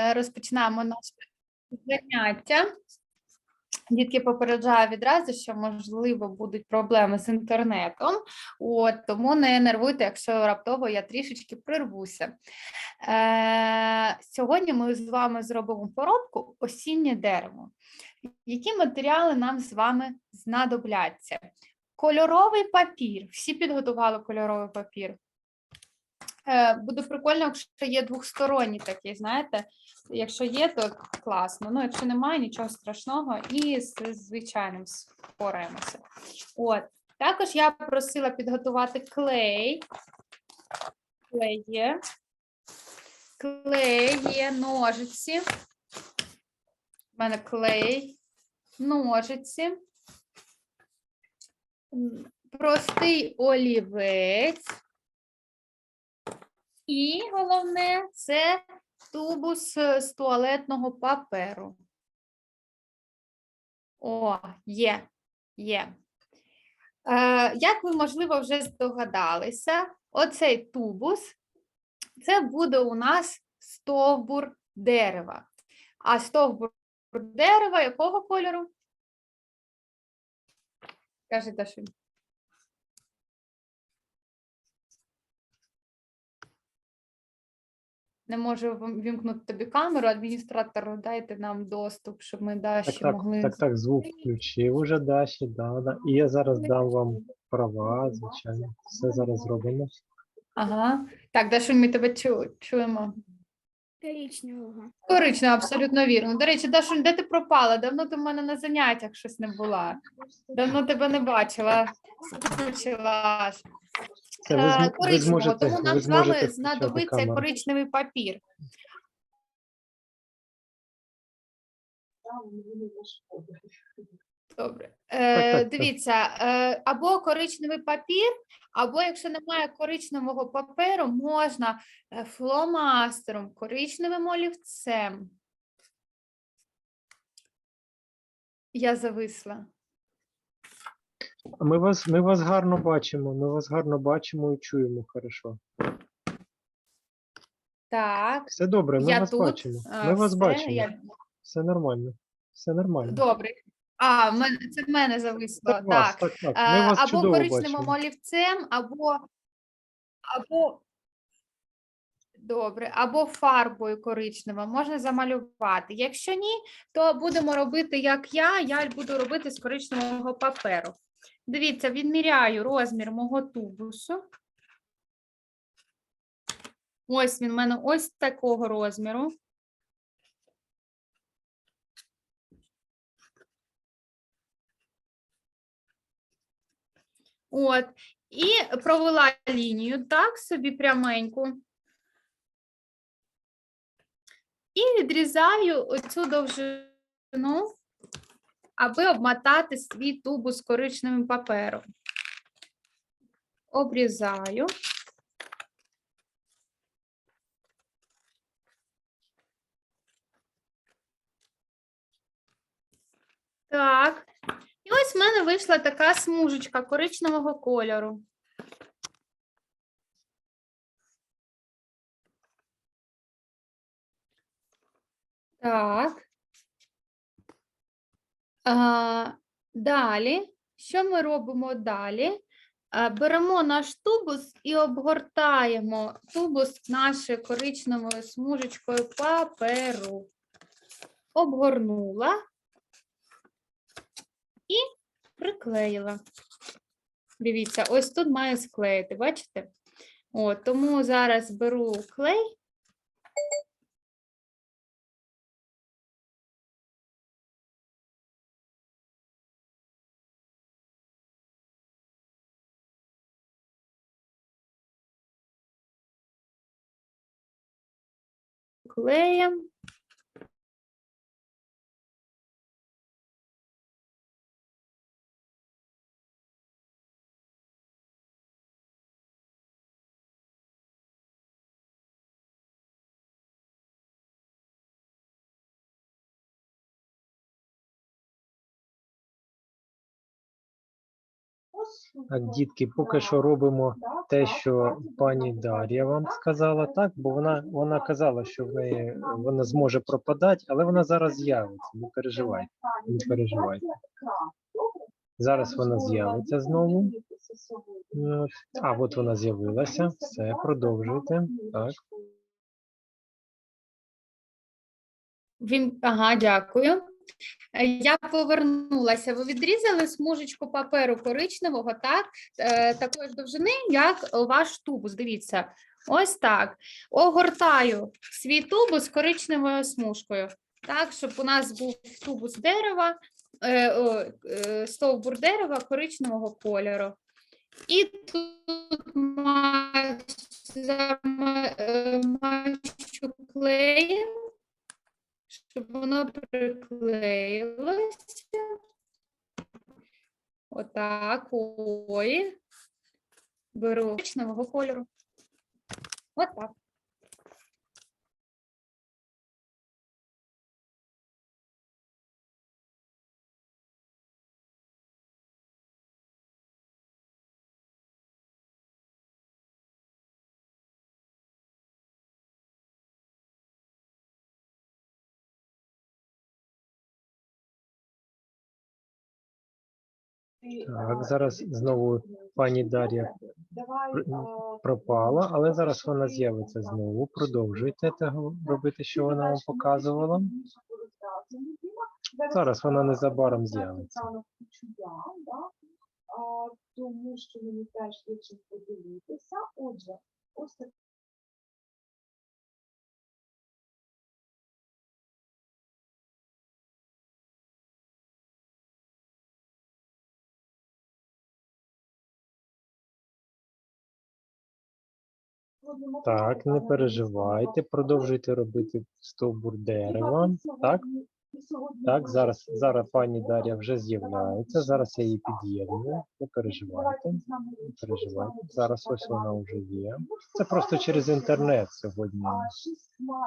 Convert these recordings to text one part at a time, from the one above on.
е, розпочинаємо наше заняття. Дітки попереджаю відразу, що можливо будуть проблеми з інтернетом. От тому не нервуйте, якщо раптово я трішечки прирвуся. Е, сьогодні ми з вами зробимо поробку осіннє дерево. Які матеріали нам з вами знадобляться? Кольоровий папір. Всі підготували кольоровий папір. Е, Буде прикольно, якщо є двохсторонній такий, знаєте. Якщо є, то класно. Ну, якщо немає, нічого страшного, і з звичайним впораємося. От. Також я просила підготувати клей. Клей є. Клей є, ножиці. У мене клей, ножиці. Простий олівець. І головне це тубус з туалетного паперу. О, є, є. Е, як ви, можливо, вже здогадалися, оцей тубус це буде у нас стовбур дерева. А стовбур дерева якого кольору? Каже Дашунь. Не можу вімкнути тобі камеру, адміністратор, дайте нам доступ, щоб ми далі Так, так, могли. так, так, звук включив уже Даші, да, да. І я зараз дам вам права, звичайно. Все зараз зробимо. Ага. Так, Дашунь, ми тебе чу- чуємо. Коричневого. Корично, абсолютно вірно. До речі, Дашунь, де ти пропала? Давно ти в мене на заняттях щось не була. Давно тебе не бачила. Скучила. аж. Це ви, Е, зм- ви коричневого, зможете, тому нам ви з вами включати знадобиться камеру. коричневий папір. Добре. Е, так, так. дивіться, е, або коричневий папір, або якщо немає коричневого паперу, можна е, фломастером, коричневим олівцем. Я зависла. Ми вас, ми вас гарно бачимо, ми вас гарно бачимо і чуємо хорошо. Так, Все добре, ми я вас тут. бачимо. Ми вас бачимо. я- Все нормально. Все нормально. Добре. А, це в мене зависло. Вас, Так. так, так. Е, Ми вас або чудово коричневим олівцем, або, або добре, або фарбою коричневою можна замалювати. Якщо ні, то будемо робити, як я. Я буду робити з коричневого паперу. Дивіться, відміряю розмір мого тубусу. Ось він в мене ось такого розміру. От, і провела лінію так собі пряменьку. І відрізаю оцю довжину, аби обмотати свій тубус коричневим папером. Обрізаю. Так. І ось в мене вийшла така смужечка коричневого кольору. Так. Далі, що ми робимо далі? А, беремо наш тубус і обгортаємо тубус нашою коричневою смужечкою паперу. Обгорнула і приклеїла. Дивіться, ось тут має склеїти, бачите? От, тому зараз беру клей. Клеєм. Так, дітки, поки що робимо те, що пані Дар'я вам сказала, так? Бо вона, вона казала, що в неї вона зможе пропадати, але вона зараз з'явиться. Не переживайте, не переживайте. Зараз вона з'явиться знову. А, от вона з'явилася. Все, продовжуйте. Так. Він ага, дякую. Е, Я повернулася. Ви відрізали смужечку паперу коричневого, так е, такої довжини, як ваш тубус. Дивіться, ось так. Огортаю свій тубус коричневою смужкою, так, щоб у нас був тубус дерева, е, стовбур дерева коричневого кольору. І тут е, клеєм щоб воно приклеїлося. Отак. Ой. Беру нового кольору. Отак. Так, зараз знову пані Дар'я пропала, але зараз вона з'явиться знову. Продовжуйте робити, що вона вам показувала. Зараз вона незабаром з'явиться. Тому що мені теж є чим подивитися. Отже, ось так. Так, не переживайте, продовжуйте робити стовбур дерева. Так, так, зараз, зараз пані Дар'я вже з'являється. Зараз я її під'єдную. Не переживайте, не переживайте. Зараз ось вона вже є. Це просто через інтернет сьогодні.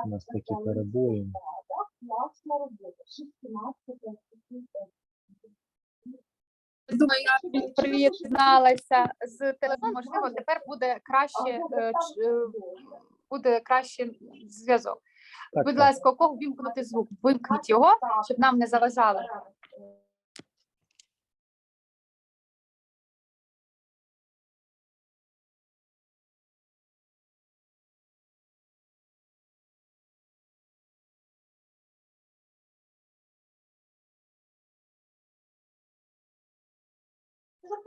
У нас такі перебої. Класна робота. 16 Думаю, я приєдналася з телефону. Можливо, тепер буде краще, е, ч- е, буде краще зв'язок. Так, Будь так. ласка, у кого вімкнути звук? Вимкніть його, щоб нам не заважали.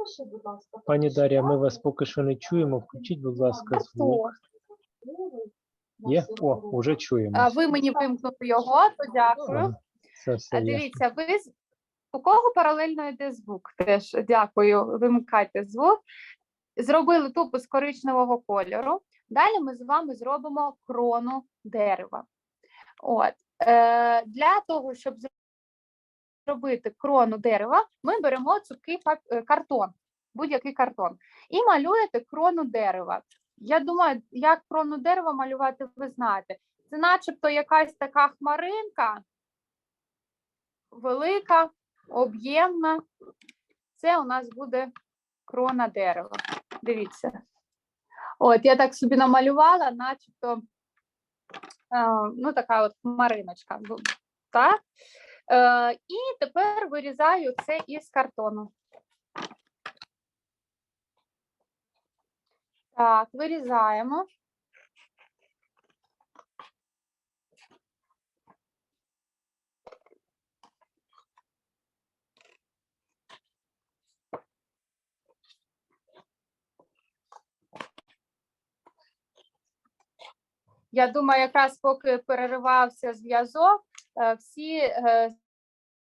Запиши, будь ласка. Пані Дар'я, ми вас поки що не чуємо. Включіть, будь ласка, звук. Є? О, уже чуємо. А ви мені вимкнули його, то дякую. Все, все А є. дивіться, ви з- у кого паралельно йде звук? Теж дякую. Вимикайте звук. Зробили тупо з коричневого кольору. Далі ми з вами зробимо крону дерева. От е, для того, щоб зробити крону дерева, ми беремо цупкий е, картон, будь-який картон, і малюєте крону дерева. Я думаю, як крону дерева малювати, ви знаєте. Це начебто якась така хмаринка, велика, об'ємна. Це у нас буде крона дерева. Дивіться. От, я так собі намалювала, начебто, е, ну, така от хмариночка. Так? Е, і тепер вирізаю це із картону. Так, вирізаємо. Я думаю, якраз поки переривався зв'язок, всі е,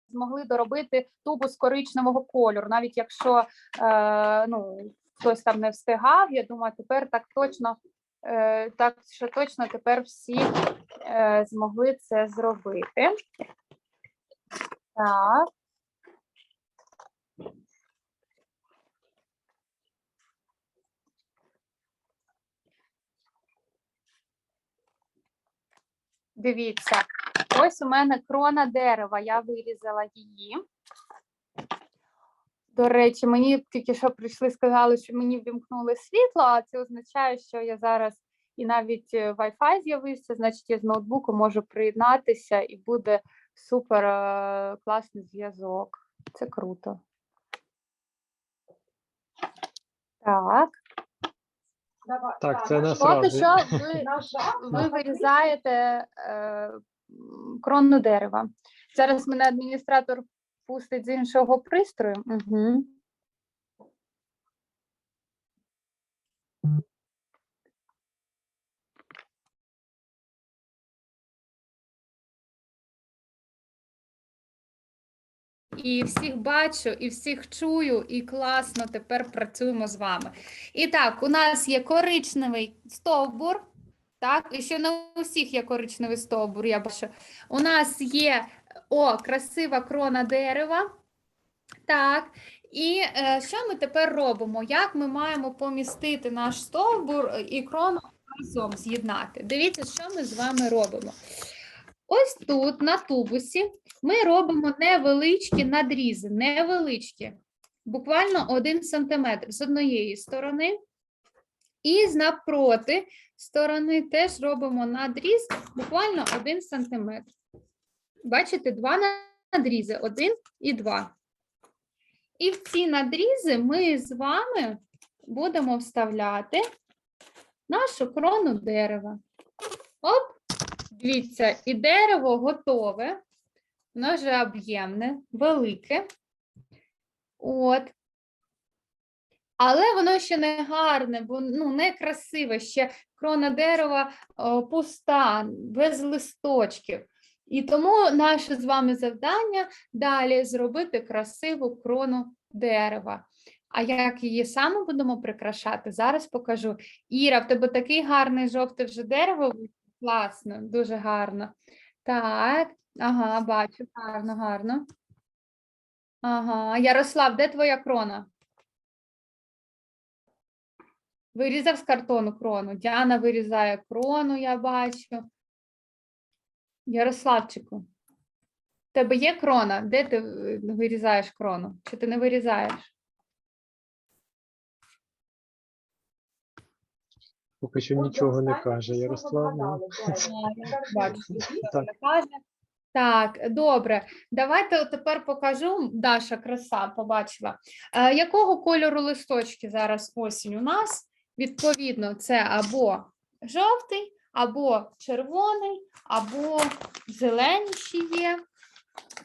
змогли доробити тубус коричневого кольору, навіть якщо е, ну, хтось там не встигав, я думаю, тепер так точно, е, так що точно тепер всі е, змогли це зробити. Так. Дивіться, ось у мене крона дерева, я вирізала її. До речі, мені тільки що прийшли, сказали, що мені ввімкнули світло, а це означає, що я зараз і навіть е, Wi-Fi з'явився, значить я з ноутбуку можу приєднатися і буде супер е, класний зв'язок. Це круто. Так, Давай, Так, це поки що ви, ви вирізаєте е, крону дерева. Зараз мене адміністратор пустить з іншого пристрою. Угу. І всіх бачу, і всіх чую, і класно тепер працюємо з вами. І так, у нас є коричневий стовбур. Так, і ще не у всіх є коричневий стовбур, я бачу. У нас є о, красива крона дерева. Так, і е, що ми тепер робимо? Як ми маємо помістити наш стовбур і крону разом з'єднати? Дивіться, що ми з вами робимо. Ось тут, на тубусі, ми робимо невеличкі надрізи, невеличкі, буквально 1 см з однієї сторони. І з напроти сторони теж робимо надріз буквально 1 см. Бачите, два надрізи, один і два. І в ці надрізи ми з вами будемо вставляти нашу крону дерева. Оп, дивіться, і дерево готове. Воно вже об'ємне, велике. От. Але воно ще не гарне, бо ну, не красиве, ще крона дерева о, пуста, без листочків. І тому наше з вами завдання далі зробити красиву крону дерева. А як її саме будемо прикрашати, зараз покажу. Іра, в тебе такий гарний жовте вже дерево. Класно, дуже гарно. Так, ага, бачу, гарно, гарно. Ага, Ярослав, де твоя крона? Вирізав з картону крону. Діана вирізає крону, я бачу. Ярославчику, в тебе є крона? Де ти е, вирізаєш крону? Чи ти не вирізаєш? Поки що нічого не каже Ярослав. ну. Так. Не каже. Так, добре. Давайте тепер покажу. Даша, краса, побачила. Е, якого кольору листочки зараз осінь у нас? Відповідно, це або жовтий, або червоний, або зелені є.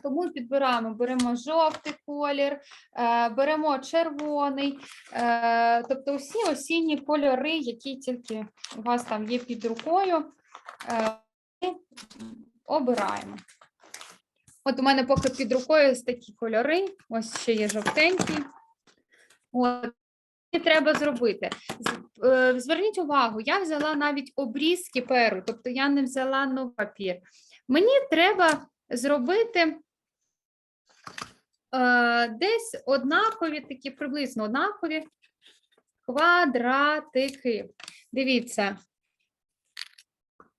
Тому підбираємо, беремо жовтий колір, е, беремо червоний, е, тобто всі осінні кольори, які тільки у вас там є під рукою, е, обираємо. От у мене поки під рукою такі кольори, ось ще є жовтенький. От. Треба зробити. Е, Зверніть увагу, я взяла навіть обрізки перу, тобто я не взяла новий папір. Мені треба зробити е, десь однакові, такі приблизно однакові квадратики. Дивіться,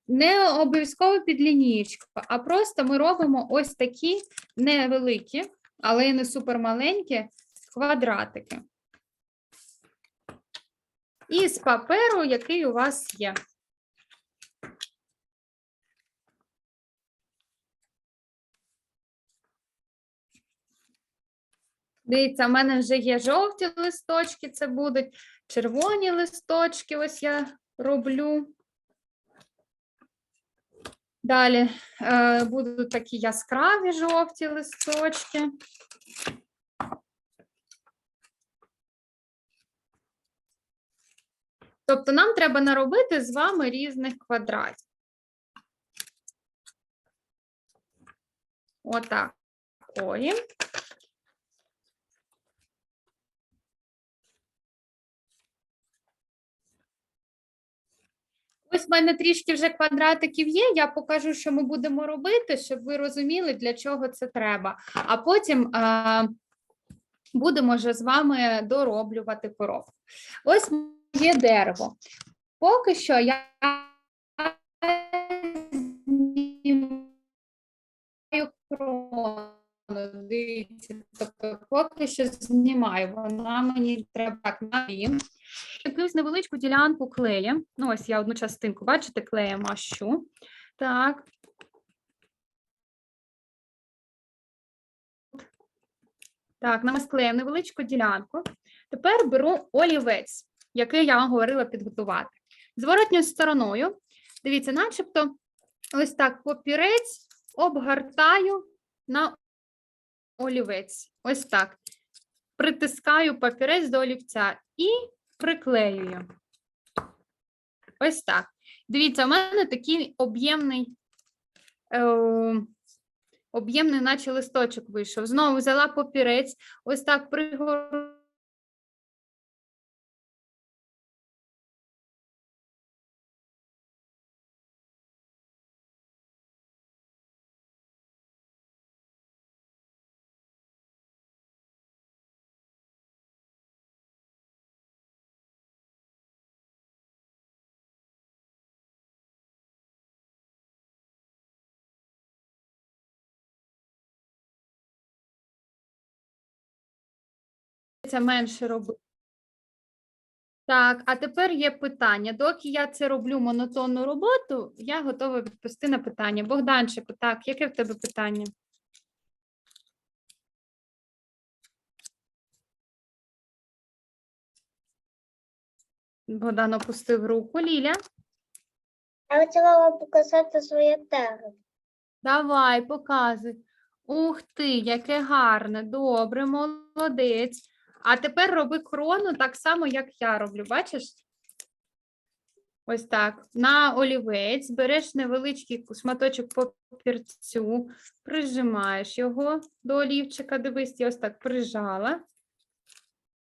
не обов'язково під лінієчку, а просто ми робимо ось такі невеликі, але й не супермаленькі квадратики. Із паперу, який у вас є. Дивіться, в мене вже є жовті листочки, це будуть червоні листочки, ось я роблю. Далі е, будуть такі яскраві жовті листочки. Тобто нам треба наробити з вами різних квадратів. Отак. Ої. Ось в мене трішки вже квадратиків є. Я покажу, що ми будемо робити, щоб ви розуміли, для чого це треба. А потім а, будемо вже з вами дороблювати коробку. Ось є дерево. Поки що я знімаю крону. Дивіться, тобто поки що знімаю, вона мені треба так на дві. Якусь невеличку ділянку клеєм. Ну, ось я одну частинку, бачите, клеєм мащу. Так. Так, намасклеїмо невеличку ділянку. Тепер беру олівець, який я вам говорила підготувати. Зворотньою стороною, дивіться, начебто, ось так папірець обгортаю на олівець. Ось так. Притискаю папірець до олівця і приклеюю. Ось так. Дивіться, у мене такий об'ємний, е, об'ємний, наче листочок вийшов. Знову взяла папірець, ось так пригорнула. Це менше робити. Так, а тепер є питання. Доки я це роблю монотонну роботу, я готова відповісти на питання. Богданчику, так, яке в тебе питання? Богдан опустив руку. Ліля, Я хотіла вам показати своє теги. давай, показуй. Ух ти, яке гарне, добре, молодець. А тепер роби крону так само, як я роблю. Бачиш? Ось так. На олівець береш невеличкий шматочок папірцю, прижимаєш його до олівчика. Дивись, я ось так прижала.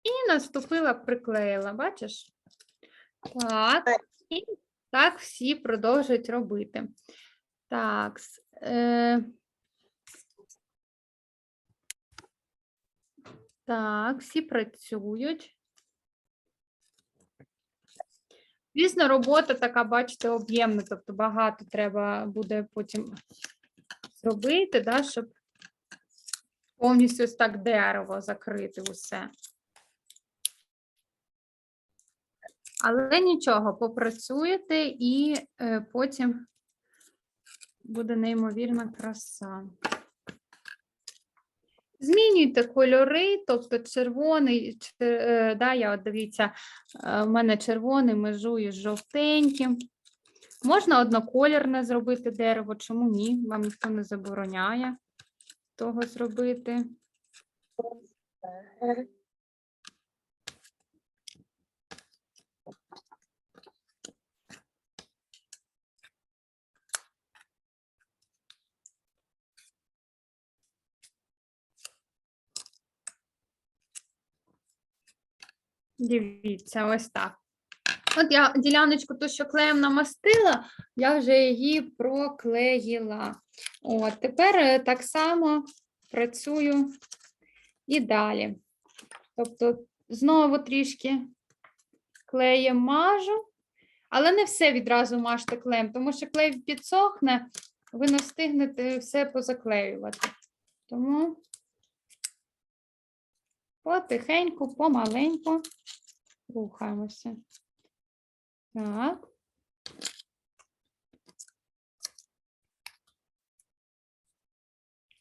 І наступила, приклеїла. Бачиш? Так. І так всі продовжують робити. Так. Е... Так, всі працюють. Звісно, робота така, бачите, об'ємна, тобто багато треба буде потім зробити, да, щоб повністю ось так дерево закрити усе. Але нічого, попрацюєте і е, потім буде неймовірна краса. Змінюйте кольори, тобто червоний, чер- е, да, я от дивіться, е, в мене червоний межує з жовтеньким. Можна одноколірне зробити дерево, чому ні? Вам ніхто не забороняє того зробити. Дивіться, ось так. От я діляночку, ту, що клеєм намастила, я вже її проклеїла. От, тепер е, так само працюю і далі. Тобто, знову трішки клеєм мажу, але не все відразу мажте клеєм, тому що клей підсохне, ви не встигнете все позаклеювати. Тому потихеньку, помаленьку рухаємося. Так.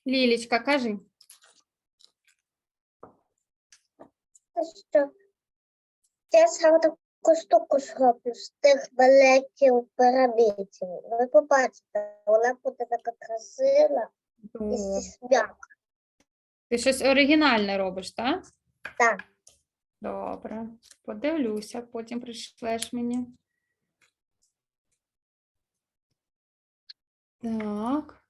Лілічка, кажи. Що я саме таку штуку зроблю з тих великих пірамідів. Ви побачите, вона буде така красива і Добре. Ти щось оригінальне робиш, так? Так. Добре. Подивлюся, потім прийшлеш мені. Так.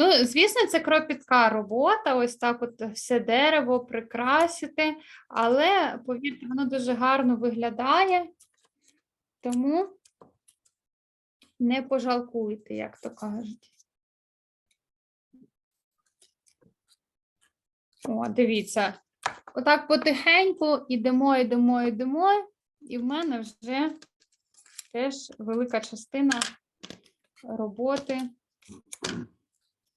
Ну, звісно, це кропітка робота, ось так от все дерево прикрасити, але, повірте, воно дуже гарно виглядає, тому не пожалкуйте, як то кажуть. О, дивіться. Отак потихеньку йдемо, йдемо, йдемо, і в мене вже теж велика частина роботи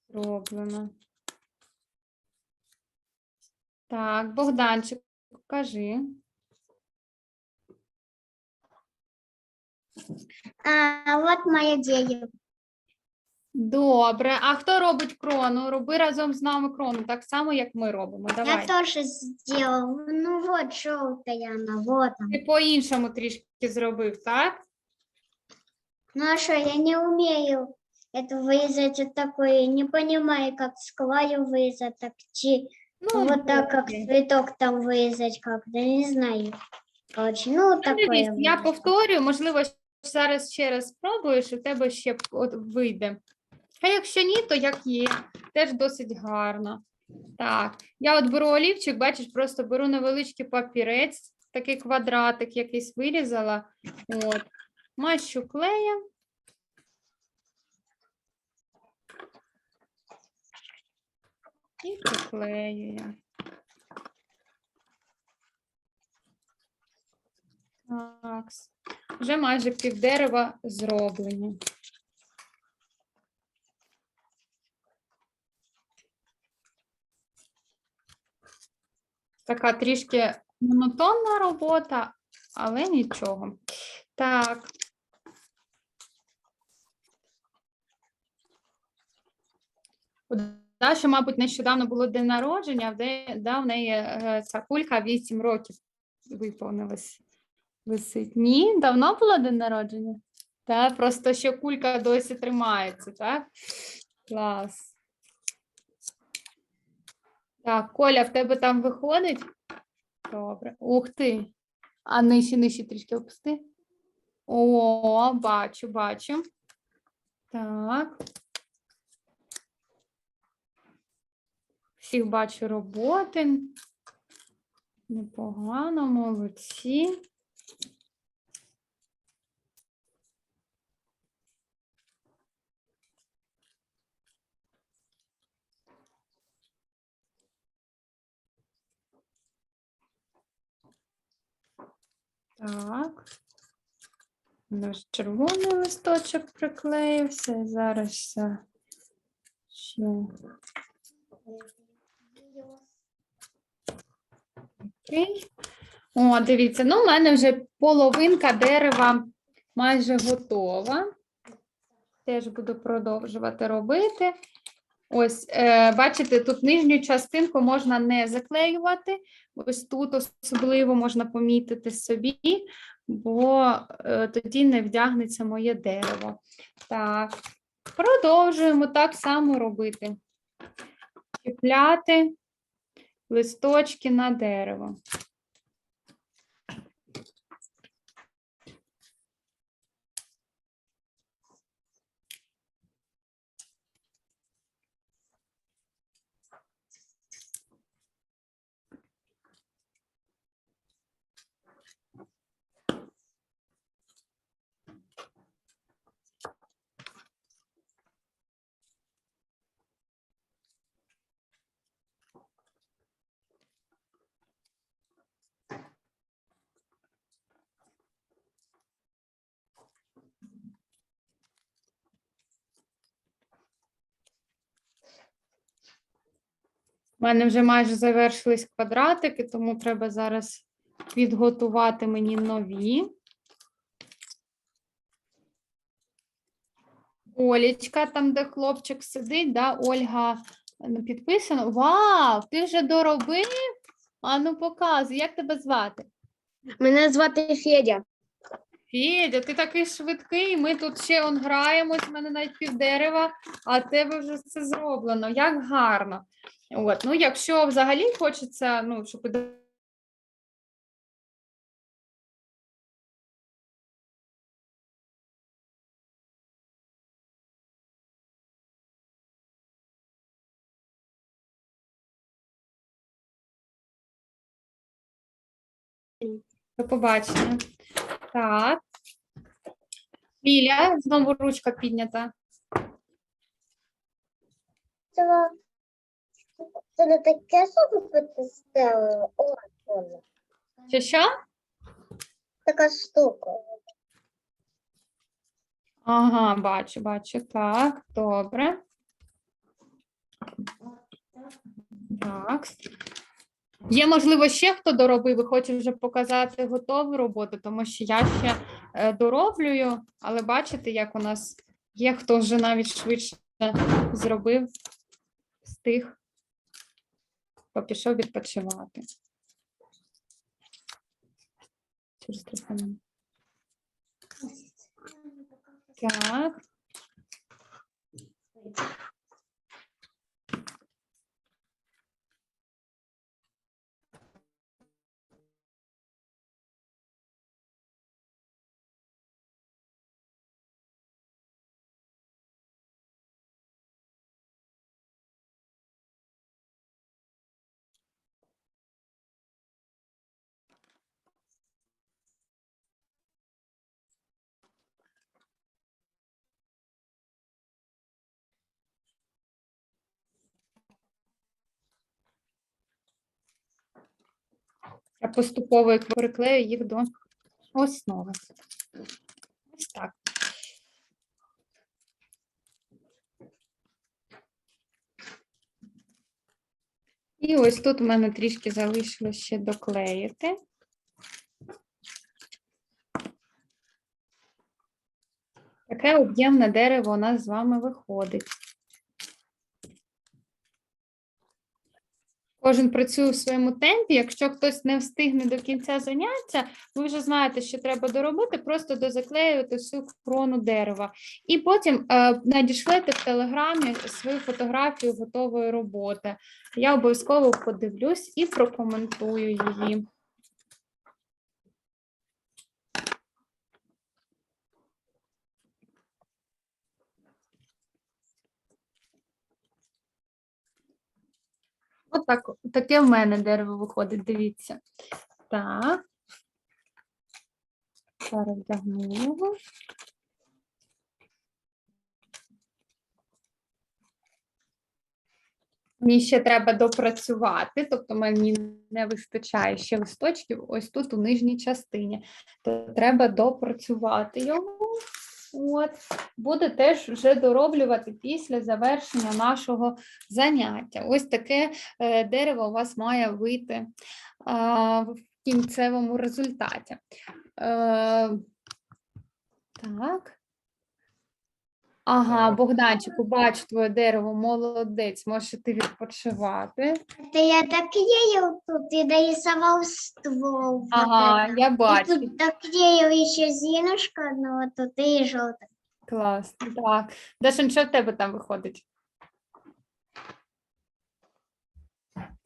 роблена. Так, Богданчик, кажи. А, от моя дея. Добре. А хто робить крону? Роби разом з нами крону, так само, як ми робимо. Давай. тоже сделал. Ну вот желтая она, вот она. Ти по-іншому трішки зробив, так? Ну а что, я не умею это вырезать вот такое, не понимаю, как скваю вырезать, так чи Ну, вот так, как добре. цветок там вырезать как-то, не знаю. Короче, ну вот Ну, такое. дивись, я вырезать. повторюю, можливо, зараз ще раз спробуєш, і в тебе ще п- от вийде. А якщо ні, то як є, теж досить гарно. Так, я от беру олівчик, бачиш, просто беру невеличкий папірець, такий квадратик якийсь вирізала. От, мащу клеєм. І приклею я. Так, вже майже пів дерева зроблені. Така трішки монотонна робота, але нічого. Так. У Даші, мабуть, нещодавно було день народження, де, да, в неї е, ця кулька 8 років виповнилась. Висить. Ні, давно було день народження? Так, просто ще кулька досі тримається, так? Клас. Так, Коля, в тебе там виходить? Добре. Ух ти. А нижче, нижче трішки опусти. О, бачу, бачу. Так. Всіх бачу роботи. Непогано, молодці. Так. Наш червоний листочок приклеївся. Зараз ще. Окей. О, дивіться, ну, у мене вже половинка дерева майже готова. Теж буду продовжувати робити. Ось, е, бачите, тут нижню частинку можна не заклеювати. Ось тут особливо можна помітити собі, бо е, тоді не вдягнеться моє дерево. Так, продовжуємо так само робити. Чіпляти листочки на дерево. У мене вже майже завершились квадратики, тому треба зараз підготувати мені нові. Олічка, там, де хлопчик сидить, да, Ольга е, підписано. Вау, ти вже доробив? А ну показуй, як тебе звати? Мене звати Федя. Федя, ти такий швидкий. Ми тут ще он граємось, в мене навіть пів дерева, а тебе вже все зроблено. Як гарно. От, ну, якщо взагалі хочеться, ну, щоб До побачення. Так. Ліля, знову ручка піднята. Це, це не таке, що ви? О. Що що? Така штука. Ага, бачу, бачу. Так, добре. Так. Є, можливо, ще хто доробив і хоче вже показати готову роботу, тому що я ще е, дороблюю, але бачите, як у нас є хто вже навіть швидше зробив, встиг, то пішов відпочивати. Так. Я поступово приклею їх до основи. Ось так. І ось тут у мене трішки залишилось ще доклеїти. Таке об'ємне дерево у нас з вами виходить. Кожен працює в своєму темпі. Якщо хтось не встигне до кінця заняття, ви вже знаєте, що треба доробити, просто дозаклеювати всю крону дерева. І потім е, надішлете в телеграмі свою фотографію готової роботи. Я обов'язково подивлюсь і прокоментую її. Отак, таке в мене дерево виходить, дивіться. Так. Зараз вдягну його. Мені ще треба допрацювати, тобто мені не вистачає ще листочків ось тут у нижній частині. То треба допрацювати його. От. Буде теж вже дороблювати після завершення нашого заняття. Ось таке е, дерево у вас має вийти в кінцевому результаті. Е, так. Ага, Богданчику, бачу твоє дерево, молодець, можеш ти відпочивати. Та я доклеил тут і нарисував ствол. Ага, я бачу. І тут доклеил ще зеленушка одного тут і желтое. Клас, так. Дашин, що в тебе там виходить?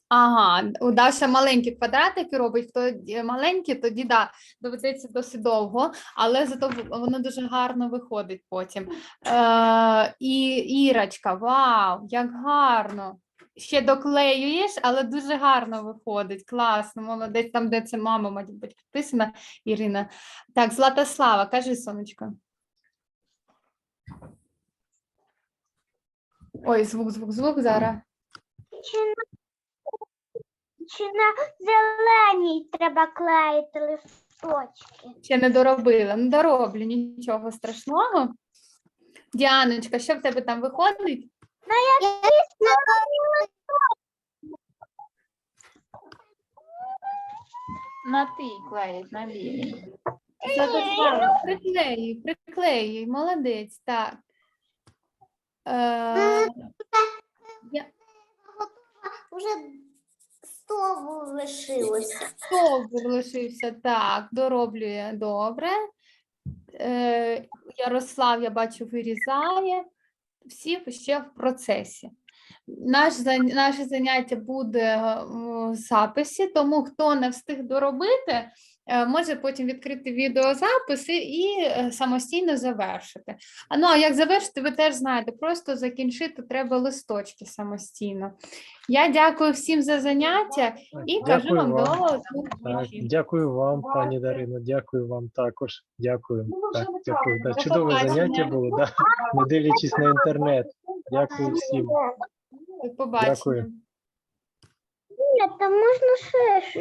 Ага, у Даша маленькі квадратики робить, хто ді- маленькі, тоді да, доведеться досить довго, але зато воно дуже гарно виходить потім. Е, і Ірочка, вау, як гарно! Ще доклеюєш, але дуже гарно виходить. Класно, молодець, там, де це мама, мабуть, підписана, Ірина. Так, Златослава, кажи, сонечко. Ой, звук, звук, звук зараз. Чи на, зеленій треба клеїти листочки? Ще не доробила. Ну, дороблю, нічого страшного. Діаночка, що в тебе там виходить? На ти клеїть, на білі. Златослава, приклеюй, приклеюй, молодець, так. Е, я- Уже стову лишилося. Стовбур лишився, так, дороблює добре. Е, Ярослав, я бачу, вирізає. Всі ще в процесі. Наш, наше заняття буде е, в записі, тому хто не встиг доробити, може потім відкрити відеозаписи і е, самостійно завершити. А ну а як завершити, ви теж знаєте, просто закінчити треба листочки самостійно. Я дякую всім за заняття і кажу вам до Так, дякую вам, пані Дарино, дякую вам також. Дякую. Ну, Так, дякую. Да, чудове заняття було, да. не дивлячись на інтернет. Дякую всім. Побачення. Дякую. Ні, там можна ще